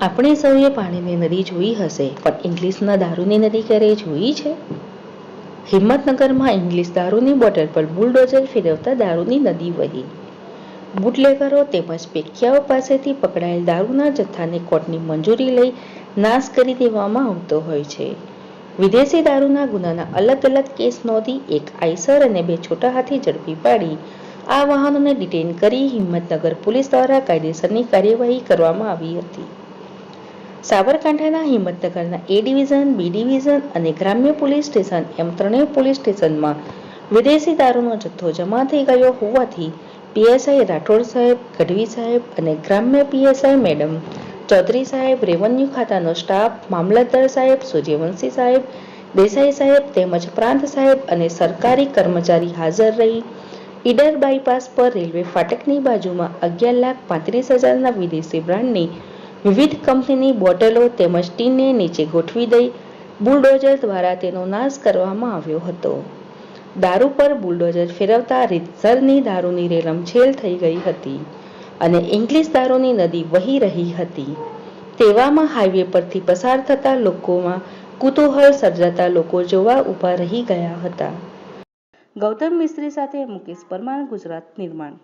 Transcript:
આપણે સૌએ પાણીની નદી જોઈ હશે, પણ ઇંગ્લિશના દારૂની નદી ક્યારેય જોઈ છે? હિંમતનગરમાં ઇંગ્લિશ દારૂની બોટલ પર બુલડોઝર ફેરવતા દારૂની નદી વહી. બુટલેગરો તેમજ પેખ્યાઓ પાસેથી પકડાયેલ દારૂના જથ્થાને કોર્ટની મંજૂરી લઈ નાશ કરી દેવામાં આવતો હોય છે. વિદેશી દારૂના ગુનાના અલગ અલગ કેસ નોંધી એક આઈસર અને બે છોટા હાથી ઝડપી પાડી આ વાહનોને ડિટેન કરી હિંમતનગર પોલીસ દ્વારા કાયદેસરની કાર્યવાહી કરવામાં આવી હતી. સાબરકાંઠાના હિંમતનગરના એ ડિવિઝન બી ડિવિઝન અને ગ્રામ્ય પોલીસ સ્ટેશન એમ ત્રણેય પોલીસ સ્ટેશનમાં વિદેશી દારૂનો જથ્થો જમા થઈ ગયો હોવાથી પીએસઆઈ રાઠોડ સાહેબ, ગઢવી સાહેબ અને ગ્રામ્ય પીએસઆઈ મેડમ ચૌધરી સાહેબ, રેવન્યુ ખાતાનો સ્ટાફ, મામલતદાર સાહેબ સૂર્યવંશી સાહેબ, દેસાઈ સાહેબ તેમજ પ્રાંત સાહેબ અને સરકારી કર્મચારી હાજર રહી ઈડર બાયપાસ પર રેલવે ફાટકની બાજુમાં અગિયાર લાખ પાંત્રીસ હજારના વિદેશી બ્રાન્ડની વિવિધ કંપનીની બોટલો તેમજ ટીનને નીચે ગોઠવી દઈ બુલડોઝર દ્વારા તેનો નાશ કરવામાં આવ્યો હતો. દારૂ પર બુલડોઝર ફેરવતા રીતસરની દારૂની રેલમછેલ થઈ ગઈ હતી અને ઇંગ્લિશ દારૂની નદી વહી રહી હતી. તેવામાં હાઈવે પરથી પસાર થતા લોકોમાં કુતૂહલ સર્જાતા લોકો જોવા ઊભા રહી ગયા હતા. ગૌતમ મિસ્ત્રી સાથે મુકેશ પરમાર ગુજરાત નિર્માણ